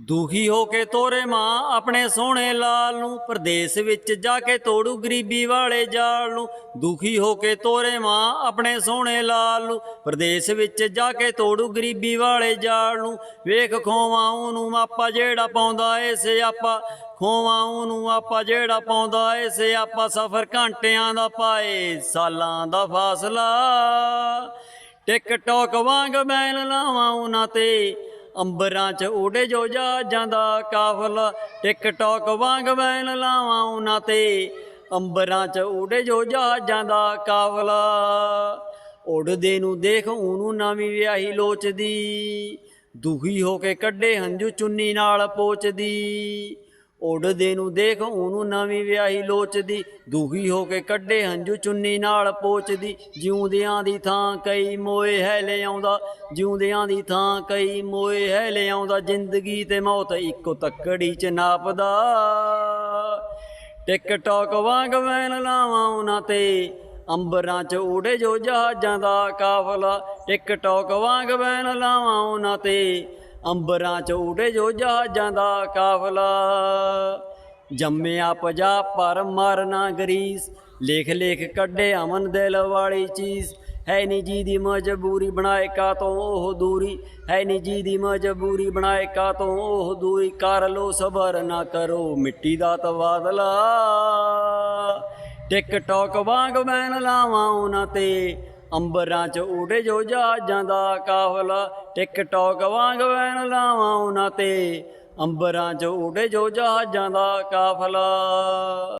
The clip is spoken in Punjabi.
ਦੁਖੀ ਹੋ ਕੇ ਤੋਰੇ ਮਾਂ, ਆਪਣੇ ਸੋਹਣੇ ਲਾਲ ਨੂੰ, ਪਰਦੇਸ ਵਿੱਚ ਜਾ ਕੇ ਤੋੜੂ ਗਰੀਬੀ ਵਾਲੇ ਜਾਲ ਨੂੰ। ਦੁਖੀ ਹੋ ਕੇ ਤੋਰੇ ਮਾਂ, ਆਪਣੇ ਸੋਹਣੇ ਲਾਲ ਨੂੰ, ਪਰਦੇਸ ਵਿੱਚ ਜਾ ਕੇ ਤੋੜੂ ਗਰੀਬੀ ਵਾਲੇ ਜਾਲ ਨੂੰ। ਵੇਖ ਖੋਵਾਂ ਉਹਨੂੰ ਆਪਾ ਜਿਹੜਾ ਪਾਉਂਦਾ ਏ ਸਿਆਪਾ, ਖੋਵਾਂ ਉਹਨੂੰ ਆਪਾ ਜਿਹੜਾ ਪਾਉਂਦਾ ਏ ਸਿਆਪਾ। ਸਫ਼ਰ ਘੰਟਿਆਂ ਦਾ ਪਾਏ, ਸਾਲਾਂ ਦਾ ਫਾਸਲਾ। ਟਿਕਟੌਕ ਵਾਂਗ ਬੈਨ ਲਾਵਾਂ ਉਹਨਾਂ ਤੇ ਅੰਬਰਾਂ 'ਚ ਉਡੇ ਜੋ ਜਹਾਜ਼ਾਂ ਦਾ ਕਾਫਲਾ, ਟਿਕਟੌਕ ਵਾਂਗ ਬੈਨ ਲਾਵਾਂ ਉਹਨਾਂ ਤੇ। ਅੰਬਰਾਂ 'ਚ ਉਡੇ ਜੋ ਜਹਾਜ਼ਾਂ ਦਾ ਕਾਫਲਾ ਉਡਦੇ ਨੂੰ ਦੇਖ ਉਹਨੂੰ ਨਵੀਂ ਵਿਆਹੀ ਲੋਚਦੀ। ਦੁਖੀ ਹੋ ਕੇ ਕੱਢੇ ਹੰਝੂ ਚੁੰਨੀ ਨਾਲ ਪੋਚਦੀ। ਉਡਦੇ ਨੂੰ ਦੇਖ, ਉਹਨੂੰ ਨਵੀਂ ਵਿਆਹੀ ਲੋਚਦੀ। ਦੁਖੀ ਹੋ ਕੇ ਕੱਢੇ ਹੰਝੂ ਚੁੰਨੀ ਨਾਲ ਪੋਚਦੀ। ਜਿਉਂਦਿਆਂ ਦੀ ਥਾਂ ਕਈ ਮੋਏ ਹੈ ਲਿਆਉਂਦਾ। ਜਿਉਂਦਿਆਂ ਦੀ ਥਾਂ ਕਈ ਮੋਏ ਹੈ ਲਿਆਉਂਦਾ। ਜ਼ਿੰਦਗੀ ਤੇ ਮੌਤ ਇੱਕੋ ਤੱਕੜੀ ਚ ਨਾਪਦਾ। ਟਿਕਟੌਕ ਵਾਂਗ ਵੈਨ ਲਾਵਾਂ ਉਹਨਾਂ ਤੇ। ਅੰਬਰਾਂ 'ਚ ਉੜੇ ਜੋ ਜਹਾਜ਼ਾਂ ਦਾ ਕਾਫਲਾ। ਟਿਕਟੌਕ ਵਾਂਗ ਵੈਨ ਲਾਵਾਂ ਉਹਨਾਂ ਤੇ। ਅੰਬਰਾਂ 'ਚ ਉਡੇ ਜੋ ਜਹਾਜ਼ਾਂ ਦਾ ਕਾਫਲਾ। ਜੰਮਿਆ ਪੰਜਾਬ ਪਰ ਮਰਨਾ ਗਰੀਸ, ਲੇਖ ਲੇਖ ਕੱਢੇ ਅਮਨ ਦਿਲ ਵਾਲੀ ਚੀਜ਼ ਹੈ ਨੀ ਜੀ ਦੀ ਮਜਬੂਰੀ ਬਣਾਏ ਕਾ ਤੋਂ ਉਹ ਦੂਰੀ, ਹੈ ਨੀ ਜੀ ਦੀ ਮਜਬੂਰੀ ਬਣਾਏ ਕਾ ਤੋਂ ਉਹ ਦੂਰੀ। ਕਰ ਲੋ ਸਬਰ ਨਾ ਕਰੋ ਮਿੱਟੀ ਦਾ ਤਬਾਦਲਾ। ਟਿਕਟੌਕ ਵਾਂਗ ਬੈਨ ਲਾਵਾਂ ਉਹਨਾਂ ਤੇ ਅੰਬਰਾਂ 'ਚ ਉਡੇ ਜੋ ਜਹਾਜ਼ਾਂ ਦਾ ਕਾਫਲਾ, ਟਿਕਟੌਕ ਵਾਂਗ ਬੈਨ ਲਾਵਾਂ ਉਹਨਾਂ ਤੇ, ਅੰਬਰਾਂ 'ਚ ਉਡੇ ਜੋ ਜਹਾਜ਼ਾਂ ਦਾ ਕਾਫਲਾ।